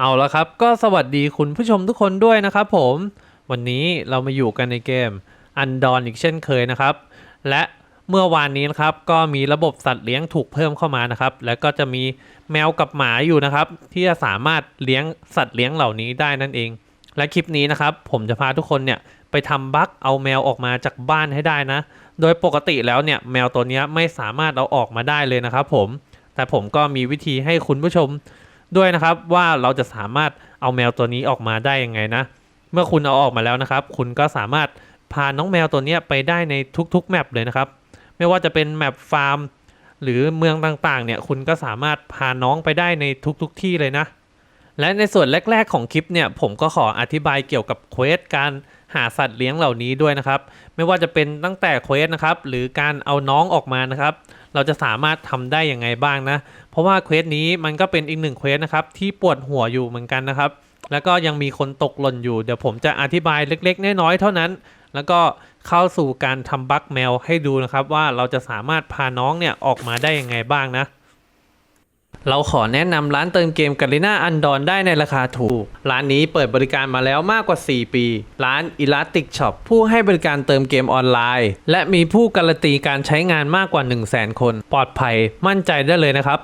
เอาละครับ ก็สวัสดีคุณผู้ชมทุกคนด้วยนะครับผม วันนี้เรามาอยู่กันในเกมอันดอนอีกเช่นเคยนะครับ และเมื่อวานนี้นะครับ ก็มีระบบสัตว์เลี้ยงถูกเพิ่มเข้ามานะครับ แล้วก็จะมีแมวกับหมาอยู่นะครับ ที่จะสามารถเลี้ยงสัตว์เลี้ยงเหล่านี้ได้นั่นเอง และคลิปนี้นะครับ ผมจะพาทุกคนเนี่ยไปทำบั๊กเอาแมวออกมาจากบ้านให้ได้นะ โดยปกติแล้วเนี่ยแมวตัวนี้ไม่สามารถเอาออกมาได้เลยนะครับ ผม แต่ผมก็มีวิธีให้คุณผู้ชม ด้วยนะครับว่าเราจะสามารถเอาแมวตัวนี้ออกมาได้ยังไงนะ เมื่อคุณเอาออกมาแล้วนะครับ คุณก็สามารถพาน้องแมวตัวนี้ไปได้ในทุกๆแมปเลยนะครับ ไม่ว่าจะเป็นแมปฟาร์มหรือเมืองต่างๆ เนี่ยคุณก็สามารถพาน้องไปได้ในทุกๆที่เลยนะ และในส่วนแรก ๆ ของคลิปเนี่ยผมก็ขออธิบายเกี่ยวกับเควสการ หาสัตว์เลี้ยงเหล่านี้ด้วยนะครับ ไม่ว่าจะเป็นตั้งแต่เควสนะครับ หรือการเอาน้องออกมานะครับ เราจะสามารถทำได้อยังไงบ้างนะ เพราะว่าเควสนี้มันก็เป็นอีกหนึ่งเควสนะครับที่ปวดหัวอยู่เหมือนกันนะครับ แล้วก็ยังมีคนตกหล่นอยู่ เดี๋ยวผมจะอธิบายเล็กๆน้อยๆเท่านั้น แล้วก็เข้าสู่การทำบั๊กแมวให้ดูนะครับ ว่าเราจะสามารถพาน้องเนี่ยออกมาได้ยังไงบ้างนะ เราขอแนะนำร้านเติมเกมกาลิน่าอันดอนได้ในราคาถูก ร้านนี้เปิดบริการมาแล้วมากกว่า 4 ปี ร้าน Elastic Shop ผู้ให้บริการเติมเกมออนไลน์ และมีผู้การันตีการใช้งานมากกว่า 1 0 0 0 0แคน ปลอดภัยมั่นใจได้เลยนะครับ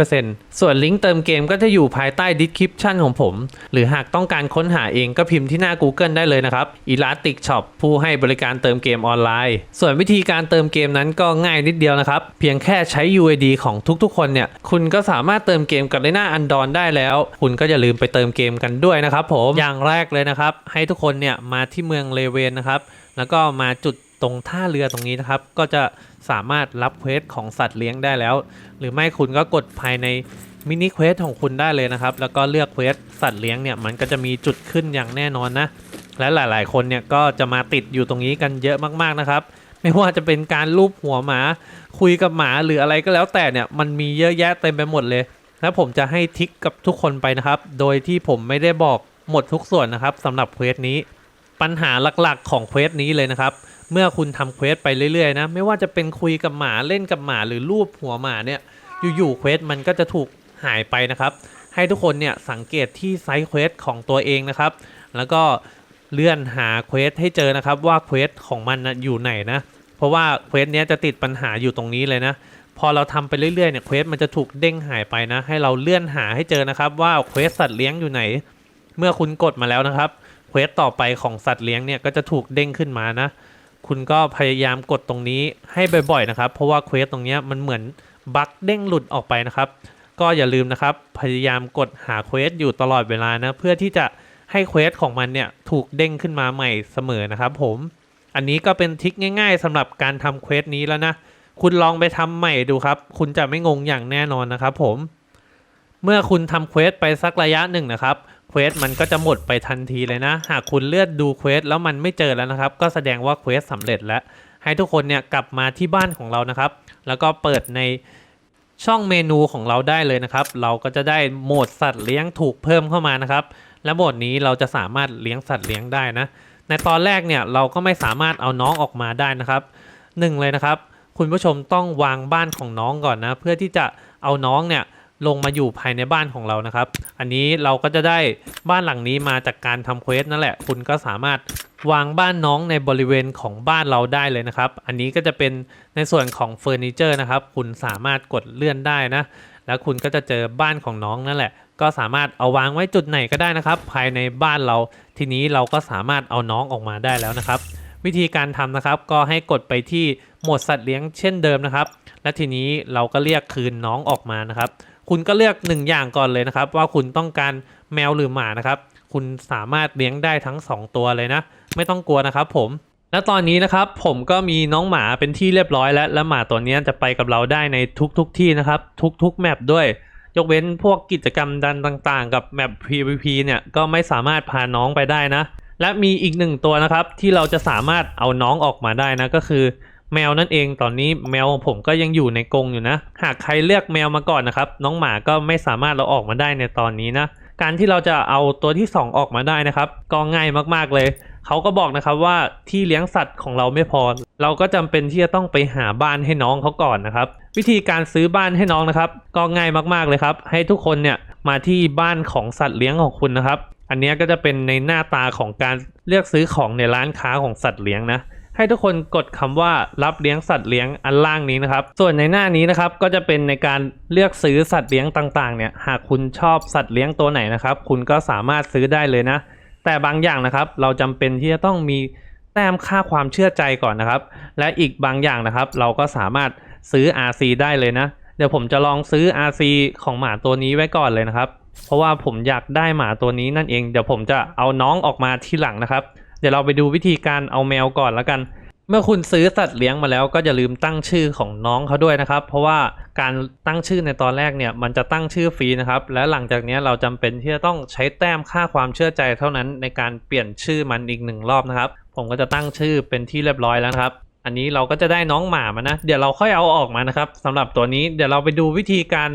100%ส่วนลิงก์เติมเกมก็จะอยู่ภายใต้ดีสคริปชันของผม หรือหากต้องการค้นหาเองก็พิมพ์ที่หน้า Google ได้เลยนะครับ Elastic Shop ผู้ให้บริการเติมเกมออนไลน์ ส่วนวิธีการเติมเกมนั้นก็ง่ายนิดเดียวนะครับเพียงแค่ใช้ UID ของทุกๆ คนเนี่ยคุณก็สามารถเติมเกมกับเลน่าอันดอนได้แล้ว คุณก็อย่าลืมไปเติมเกมกันด้วยนะครับผมอย่างแรกเลยนะครับ ให้ทุกคนเนี่ยมาที่เมืองเลเวนนะครับ แล้วก็มาจุดตรงท่าเรือตรงนี้นะครับ ก็จะสามารถรับเควสของสัตว์เลี้ยงได้แล้ว หรือไม่คุณก็กดภายในมินิเควสของคุณได้เลยนะครับ แล้วก็เลือกเควสสัตว์เลี้ยงเนี่ยมันก็จะมีจุดขึ้นอย่างแน่นอนนะ และหลาย ๆ คนเนี่ยก็จะมาติดอยู่ตรงนี้กันเยอะมากๆนะครับ ไม่ว่าจะเป็นการลูบหัวหมา คุยกับหมาหรืออะไรก็แล้วแต่เนี่ยมันมีเยอะแยะเต็มไปหมดเลย แล้วผมจะให้ทิกกับทุกคนไปนะครับ โดยที่ผมไม่ได้บอกหมดทุกส่วนนะครับสำหรับเควสนี้ ปัญหาหลักๆของเควสนี้เลยนะครับเมื่อคุณทำเควสไปเรื่อยๆนะไม่ว่าจะเป็นคุยกับหมาเล่นกับหมาหรือรูปหัวหมาเนี่ยอยู่ๆเควสมันก็จะถูกหายไปนะครับ ให้ทุกคนเนี่ยสังเกตที่ไซส์เควสของตัวเองนะครับ แล้วก็เลื่อนหาเควสให้เจอนะครับว่าเควสของมันนะอยู่ไหนนะ ราะว่าเควสเนี้ยจะติดปัญหาอยู่ตรงนี้เลยนะ พอเราทำไปเรื่อยๆเนี่ยเควสมันจะถูกเด้งหายไปนะ ให้เราเลื่อนหาให้เจอนะครับ ว่าเควสสัตว์เลี้ยงอยู่ไหน เมื่อคุณกดมาแล้วนะครับเควสต่อไปของสัตว์เลี้ยงเนี่ยก็จะถูกเด้งขึ้นมานะ คุณก็พยายามกดตรงนี้ให้บ่อยๆนะครับ เพราะว่าเควสตรงเนี้ยมันเหมือนบั๊กเด้งหลุดออกไปนะครับ ก็อย่าลืมนะครับ พยายามกดหาเควสอยู่ตลอดเวลานะ เพื่อที่จะให้เควสของมันเนี่ยถูกเด้งขึ้นมาใหม่เสมอนะครับผม อันนี้ก็เป็นทิคง่ายๆสำหรับการทำเควสนี้แล้วนะ คุณลองไปทำใหม่ดูครับ คุณจะไม่งงอย่างแน่นอนนะครับผม เมื่อคุณทำเควสไปสักระยะหนึ่งนะครับเควสมันก็จะหมดไปทันทีเลยนะ หากคุณเลือนดูเควสแล้วมันไม่เจอแล้วนะครับ ก็แสดงว่าเควสสำเร็จแล้ว ให้ทุกคนเนี่ยกลับมาที่บ้านของเรานะครับ แล้วก็เปิดในช่องเมนูของเราได้เลยนะครับ เราก็จะได้โหมดสัตว์เลี้ยงถูกเพิ่มเข้ามานะครับ และโหมดนี้เราจะสามารถเลี้ยงสัตว์เลี้ยงได้นะ ในตอนแรกเนี่ยเราก็ไม่สามารถเอาน้องออกมาได้นะครับหนึ่งเลยนะครับ คุณผู้ชมต้องวางบ้านของน้องก่อนนะ เพื่อที่จะเอาน้องเนี่ยลงมาอยู่ภายในบ้านของเรานะครับ อันนี้เราก็จะได้บ้านหลังนี้มาจากการทำเควสนั่นแหละ คุณก็สามารถวางบ้านน้องในบริเวณของบ้านเราได้เลยนะครับ อันนี้ก็จะเป็นในส่วนของเฟอร์นิเจอร์นะครับ คุณสามารถกดเลื่อนได้นะ แล้วคุณก็จะเจอบ้านของน้องนั่นแหละ ก็สามารถเอาวางไว้จุดไหนก็ได้นะครับ ภายในบ้านเรา ทีนี้เราก็สามารถเอาน้องออกมาได้แล้วนะครับ วิธีการทำนะครับ ก็ให้กดไปที่โหมดสัตว์เลี้ยงเช่นเดิมนะครับ และทีนี้เราก็เรียกคืนน้องออกมานะครับ คุณก็เลือกหนึ่งอย่างก่อนเลยนะครับ ว่าคุณต้องการแมวหรือหมานะครับ คุณสามารถเลี้ยงได้ทั้ง 2 ตัวเลยนะ ไม่ต้องกลัวนะครับผม และตอนนี้นะครับผมก็มีน้องหมาเป็นที่เรียบร้อยแล้ว และหมาตัวนี้จะไปกับเราได้ในทุกๆทที่นะครับ ทุกๆแมปด้วย ยกเว้นพวกกิจกรรมดันต่างๆ กับแมป PVP เนี่ยก็ไม่สามารถพาน้องไปได้นะ และมีอีกหนึ่งตัวนะครับ ที่เราจะสามารถเอาน้องออกมาได้นะก็คือแมวนั่นเองตอนนี้แมวของผมก็ยังอยู่ในกรงอยู่นะ หากใครเลือกแมวมาก่อนนะครับ น้องหมาก็ไม่สามารถเราออกมาได้ในตอนนี้นะ การที่เราจะเอาตัวที่ 2 ออกมาได้นะครับ ก็ง่ายมากๆเลย เขาก็บอกนะครับว่าที่เลี้ยงสัตว์ของเราไม่พอ เราก็จำเป็นที่จะต้องไปหาบ้านให้น้องเขาก่อนนะครับ วิธีการซื้อบ้านให้น้องนะครับ ก็ง่ายมากๆเลยครับ ให้ทุกคนเนี่ยมาที่บ้านของสัตว์เลี้ยงของคุณนะครับ อันนี้ก็จะเป็นในหน้าตาของการเลือกซื้อของในร้านค้าของสัตว์เลี้ยงนะให้ทุกคนกดคำว่ารับเลี้ยงสัตว์เลี้ยงอันล่างนี้นะครับ ส่วนในหน้านี้นะครับก็จะเป็นในการเลือกซื้อสัตว์เลี้ยงต่างๆเนี่ย หากคุณชอบสัตว์เลี้ยงตัวไหนนะครับ คุณก็สามารถซื้อได้เลยนะ แต่บางอย่างนะครับ เราจำเป็นที่จะต้องมีแต้มค่าความเชื่อใจก่อนนะครับ และอีกบางอย่างนะครับ เราก็สามารถซื้อ RC ได้เลยนะ เดี๋ยวผมจะลองซื้อ RC ของหมาตัวนี้ไว้ก่อนเลยนะครับ เพราะว่าผมอยากได้หมาตัวนี้นั่นเอง เดี๋ยวผมจะเอาน้องออกมาที่หลังนะครับ เดี๋ยวเราไปดูวิธีการเอาแมวก่อนแล้วกัน มื่อคุณซื้อสัตว์เลี้ยงมาแล้วก็อย่าลืมตั้งชื่อของน้องเขาด้วยนะครับ เพราะว่าการตั้งชื่อในตอนแรกเนี่ยมันจะตั้งชื่อฟรีนะครับ และหลังจากนี้เราจำเป็นที่จะต้องใช้แต้มค่าความเชื่อใจเท่านั้นในการเปลี่ยนชื่อมันอีกหนึ่งรอบนะครับ ผมก็จะตั้งชื่อเป็นที่เรียบร้อยแล้วครับอันนี้เราก็จะได้น้องหมามานะ เดี๋ยวเราค่อยเอาออกมานะครับสำหรับตัวนี้เดี๋ยวเราไปดูวิธีการ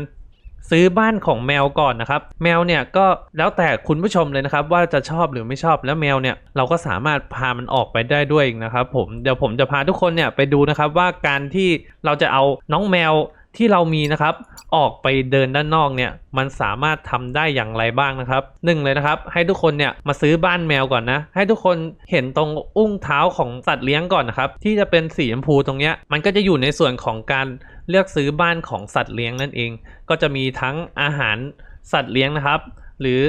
ซื้อบ้านของแมวก่อนนะครับ แมวเนี่ยก็แล้วแต่คุณผู้ชมเลยนะครับ ว่าจะชอบหรือไม่ชอบแล้วแมวเนี่ยเราก็สามารถพามันออกไปได้ด้วยนะครับผมเดี๋ยวผมจะพาทุกคนเนี่ยไปดูนะครับว่าการที่เราจะเอาน้องแมว ที่เรามีนะครับ ออกไปเดินด้านนอกเนี่ย มันสามารถทำได้อย่างไรบ้างนะครับหนึ่งเลยนะครับ ให้ทุกคนเนี่ยมาซื้อบ้านแมวก่อนนะ ให้ทุกคนเห็นตรงอุ้งเท้าของสัตว์เลี้ยงก่อนนะครับ ที่จะเป็นสีชมพูตรงเนี้ย มันก็จะอยู่ในส่วนของการเลือกซื้อบ้านของสัตว์เลี้ยงนั่นเอง ก็จะมีทั้งอาหารสัตว์เลี้ยงนะครับ หรือ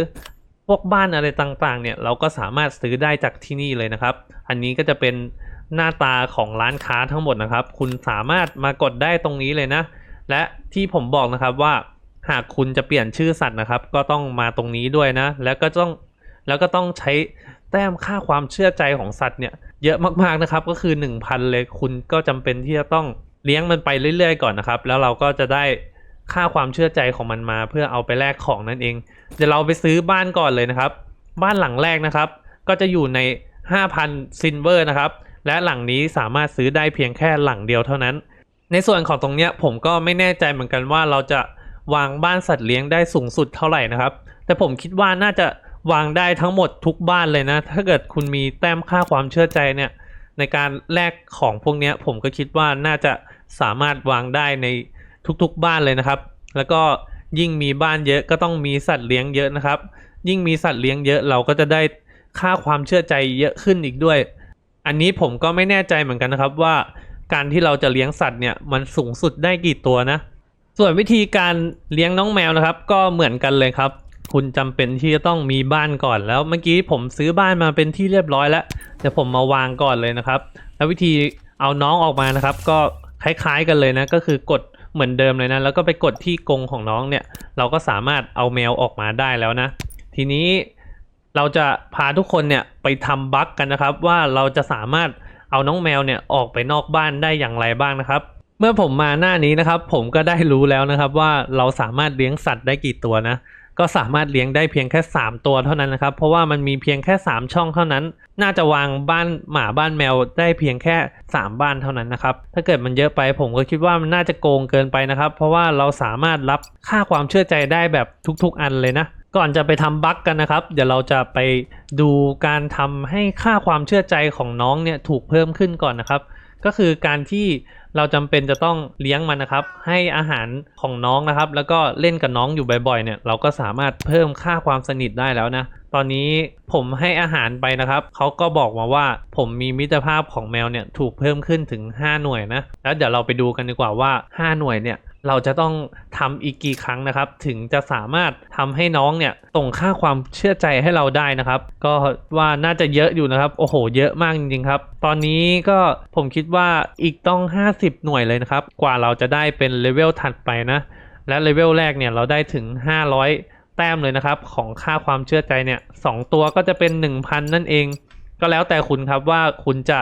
พวกบ้านอะไรต่างๆ เนี่ยเราก็สามารถซื้อได้จากที่นี่เลยนะครับ อันนี้ก็จะเป็นหน้าตาของร้านค้าทั้งหมดนะครับ คุณสามารถมากดได้ตรงนี้เลยนะ และที่ผมบอกนะครับว่าหากคุณจะเปลี่ยนชื่อสัตว์นะครับ ก็ต้องมาตรงนี้ด้วยนะ แล้วก็ต้องแล้วก็ต้องใช้แต้มค่าความเชื่อใจของสัตว์เนี่ย เยอะมากๆนะครับก็คือ 1,000 เลยคุณก็จำเป็นที่จะต้องเลี้ยงมันไปเรื่อยๆก่อนนะครับ แล้วเราก็จะได้ค่าความเชื่อใจของมันมา เพื่อเอาไปแลกของนั่นเอง เดี๋ยวเราไปซื้อบ้านก่อนเลยนะครับ บ้านหลังแรกนะครับ ก็จะอยู่ใน 5,000ซินเวอร์นะครับ และหลังนี้สามารถซื้อได้เพียงแค่หลังเดียวเท่านั้น ในส่วนของตรงเนี้ยผมก็ไม่แน่ใจเหมือนกันว่าเราจะวางบ้านสัตว์เลี้ยงได้สูงสุดเท่าไหร่นะครับ แต่ผมคิดว่าน่าจะวางได้ทั้งหมดทุกบ้านเลยนะ ถ้าเกิดคุณมีแต้มค่าความเชื่อใจเนี่ยในการแลกของพวกนี้ผมก็คิดว่าน่าจะสามารถวางได้ในทุกๆบ้านเลยนะครับ แล้วก็ยิ่งมีบ้านเยอะก็ต้องมีสัตว์เลี้ยงเยอะนะครับ ยิ่งมีสัตว์เลี้ยงเยอะเราก็จะได้ค่าความเชื่อใจเยอะขึ้นอีกด้วย อันนี้ผมก็ไม่แน่ใจเหมือนกันนะครับว่า การที่เราจะเลี้ยงสัตว์เนี่ยมันสูงสุดได้กี่ตัวนะ ส่วนวิธีการเลี้ยงน้องแมวนะครับ ก็เหมือนกันเลยครับ คุณจำเป็นที่จะต้องมีบ้านก่อนแล้วเมื่อกี้ผมซื้อบ้านมาเป็นที่เรียบร้อยแล้วเดี๋ยวผมมาวางก่อนเลยนะครับ แล้ววิธีเอาน้องออกมานะครับ ก็คล้ายๆกันเลยนะ ก็คือกดเหมือนเดิมเลยนะ แล้วก็ไปกดที่กรงของน้องเนี่ย เราก็สามารถเอาแมวออกมาได้แล้วนะ ทีนี้เราจะพาทุกคนเนี่ยไปทำบั๊กกันนะครับ ว่าเราจะสามารถ เอาน้องแมวเนี่ยออกไปนอกบ้านได้อย่างไรบ้างนะครับ เมื่อผมมาหน้านี้นะครับ ผมก็ได้รู้แล้วนะครับว่าเราสามารถเลี้ยงสัตว์ได้กี่ตัวนะก็สามารถเลี้ยงได้เพียงแค่ 3 ตัวเท่านั้นนะครับ เพราะว่ามันมีเพียงแค่ 3 ช่องเท่านั้น น่าจะวางบ้านหมาบ้านแมวได้เพียงแค่ 3 บ้านเท่านั้นนะครับ ถ้าเกิดมันเยอะไปผมก็คิดว่ามันน่าจะโกงเกินไปนะครับ เพราะว่าเราสามารถรับค่าความเชื่อใจได้แบบทุกๆอันเลยนะ ก่อนจะไปทำบั๊กกันนะครับ เดี๋ยวเราจะไปดูการทำให้ค่าความเชื่อใจของน้องเนี่ยถูกเพิ่มขึ้นก่อนนะครับ ก็คือการที่เราจำเป็นจะต้องเลี้ยงมันนะครับ ให้อาหารของน้องนะครับ แล้วก็เล่นกับน้องอยู่บ่อยๆ เนี่ย เราก็สามารถเพิ่มค่าความสนิทได้แล้วนะ ตอนนี้ผมให้อาหารไปนะครับ เขาก็บอกมาว่าผมมีมิตรภาพของแมวเนี่ยถูกเพิ่มขึ้นถึง 5 หน่วยนะ แล้วเดี๋ยวเราไปดูกันดีกว่าว่า 5 หน่วยเนี่ย เราจะต้องทำอีกกี่ครั้งนะครับ ถึงจะสามารถทำให้น้องเนี่ยส่งค่าความเชื่อใจให้เราได้นะครับ ก็ว่าน่าจะเยอะอยู่นะครับ โอ้โห เยอะมากจริงๆครับ ตอนนี้ก็ผมคิดว่าอีกต้อง 50 หน่วยเลยนะครับ กว่าเราจะได้เป็นเลเวลถัดไปนะ และเลเวลแรกเนี่ยเราได้ถึง 500 แต้มเลยนะครับ ของค่าความเชื่อใจเนี่ยสองตัวก็จะเป็น 1,000 นั่นเอง ก็แล้วแต่คุณครับว่าคุณจะ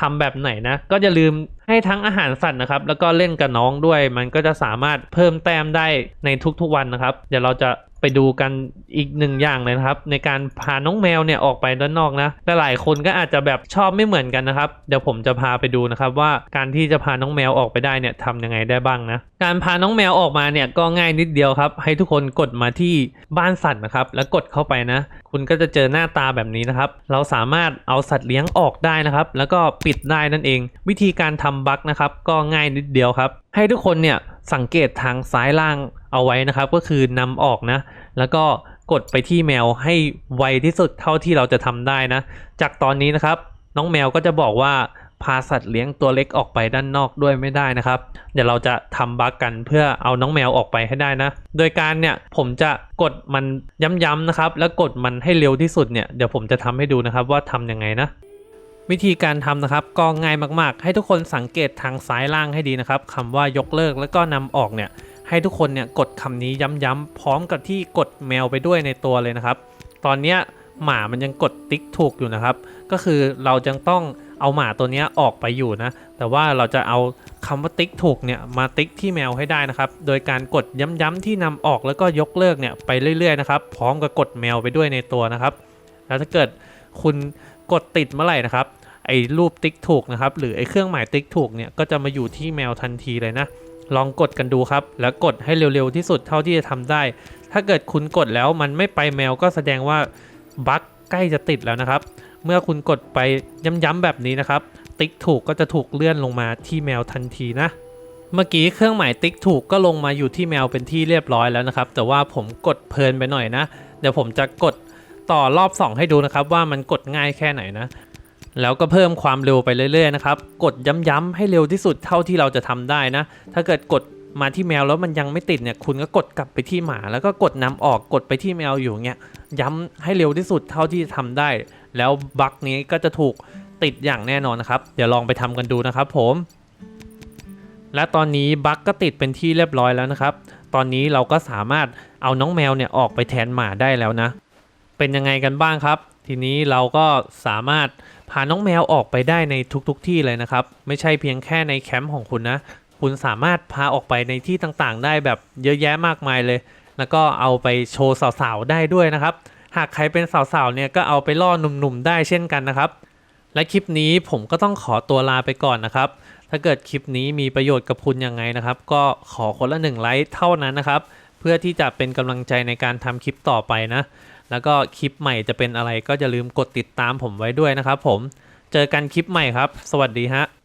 ทำแบบไหนนะ ก็อย่าลืมให้ทั้งอาหารสัตว์นะครับ แล้วก็เล่นกับน้องด้วย มันก็จะสามารถเพิ่มแต้มได้ในทุกๆวันนะครับ เดี๋ยวเราจะไปดูกันอีกหนึ่งอย่างเลยนะครับ ในการพาน้องแมวเนี่ยออกไปด้านนอกนะแต่หลายคนก็อาจจะแบบชอบไม่เหมือนกันนะครับ เดี๋ยวผมจะพาไปดูนะครับว่าการที่จะพาน้องแมวออกไปได้เนี่ยทำยังไงได้บ้างนะ การพาน้องแมวออกมาเนี่ยก็ง่ายนิดเดียวครับ ให้ทุกคนกดมาที่บ้านสัตว์นะครับ แล้วกดเข้าไปนะ คุณก็จะเจอหน้าตาแบบนี้นะครับ เราสามารถเอาสัตว์เลี้ยงออกได้นะครับ แล้วก็ปิดได้นั่นเอง วิธีการทำบั๊กนะครับ ก็ง่ายนิดเดียวครับ ให้ทุกคนเนี่ยสังเกตทางซ้ายล่างเอาไว้นะครับ ก็คือนำออกนะ แล้วก็กดไปที่แมวให้ไวที่สุดเท่าที่เราจะทำได้นะ จากตอนนี้นะครับ น้องแมวก็จะบอกว่า พาสัตว์เลี้ยงตัวเล็กออกไปด้านนอกด้วยไม่ได้นะครับ เดี๋ยวเราจะทำบั๊กกันเพื่อเอาน้องแมวออกไปให้ได้นะ โดยการเนี่ยผมจะกดมันย้ำๆนะครับ แล้วกดมันให้เร็วที่สุดเนี่ยเดี๋ยวผมจะทำให้ดูนะครับว่าทำยังไงนะวิธีการทำนะครับก็ง่ายมากๆ ให้ทุกคนสังเกตทางซ้ายล่างให้ดีนะครับคำว่ายกเลิกแล้วก็นำออกเนี่ยให้ทุกคนเนี่ยกดคำนี้ย้ำๆพร้อมกับที่กดแมวไปด้วยในตัวเลยนะครับ ตอนเนี้หมามันยังกดติ๊กถูกอยู่นะครับ ก็คือเราจึงต้อง เอาหมาตัวนี้ออกไปอยู่นะ แต่ว่าเราจะเอาคำว่าติ๊กถูกเนี่ยมาติ๊กที่แมวให้ได้นะครับ โดยการกดย้ำๆที่นำออกแล้วก็ยกเลิกเนี่ยไปเรื่อยๆนะครับ พร้อมกับกดแมวไปด้วยในตัวนะครับ แล้วถ้าเกิดคุณกดติดเมื่อไหร่นะครับ ไอ้รูปติ๊กถูกนะครับ หรือไอ้เครื่องหมายติ๊กถูกเนี่ยก็จะมาอยู่ที่แมวทันทีเลยนะ ลองกดกันดูครับ แล้วกดให้เร็วๆที่สุดเท่าที่จะทำได้ ถ้าเกิดคุณกดแล้วมันไม่ไปแมวก็แสดงว่าบั๊กใกล้จะติดแล้วนะครับ เมื่อคุณกดไปย้ำๆแบบนี้นะครับ ติ๊กถูกก็จะถูกเลื่อนลงมาที่แมวทันทีนะ เมื่อกี้เครื่องหมายติ๊กถูกก็ลงมาอยู่ที่แมวเป็นที่เรียบร้อยแล้วนะครับ แต่ว่าผมกดเพลินไปหน่อยนะ เดี๋ยวผมจะกดต่อรอบ 2 ให้ดูนะครับว่ามันกดง่ายแค่ไหนนะ แล้วก็เพิ่มความเร็วไปเรื่อยๆนะครับ กดย้ำๆให้เร็วที่สุดเท่าที่เราจะทำได้นะ ถ้าเกิดกดมาที่แมวแล้วมันยังไม่ติดเนี่ยคุณก็กดกลับไปที่หมา แล้วก็กดนำออกกดไปที่แมวอยู่เงี้ยย้ำให้เร็วที่สุดเท่าที่จะทำได้ แล้วบั๊กนี้ก็จะถูกติดอย่างแน่นอนนะครับ เดี๋ยวลองไปทำกันดูนะครับผม และตอนนี้บั๊กก็ติดเป็นที่เรียบร้อยแล้วนะครับ ตอนนี้เราก็สามารถเอาน้องแมวเนี่ยออกไปแทนหมาได้แล้วนะ เป็นยังไงกันบ้างครับ ทีนี้เราก็สามารถพาน้องแมวออกไปได้ในทุกๆทที่เลยนะครับ ไม่ใช่เพียงแค่ในแคมป์ของคุณนะ คุณสามารถพาออกไปในที่ต่างๆ ได้แบบเยอะแยะมากมายเลย แล้วก็เอาไปโชว์สาวๆได้ด้วยนะครับ หากใครเป็นสาวๆเนี่ยก็เอาไปล่อหนุ่มๆได้เช่นกันนะครับ และคลิปนี้ผมก็ต้องขอตัวลาไปก่อนนะครับ ถ้าเกิดคลิปนี้มีประโยชน์กับคุณยังไงนะครับ ก็ขอคนละหนึ่งไลค์เท่านั้นนะครับ เพื่อที่จะเป็นกำลังใจในการทำคลิปต่อไปนะ แล้วก็คลิปใหม่จะเป็นอะไรก็อย่าลืมกดติดตามผมไว้ด้วยนะครับ ผม เจอกันคลิปใหม่ครับ สวัสดีฮะ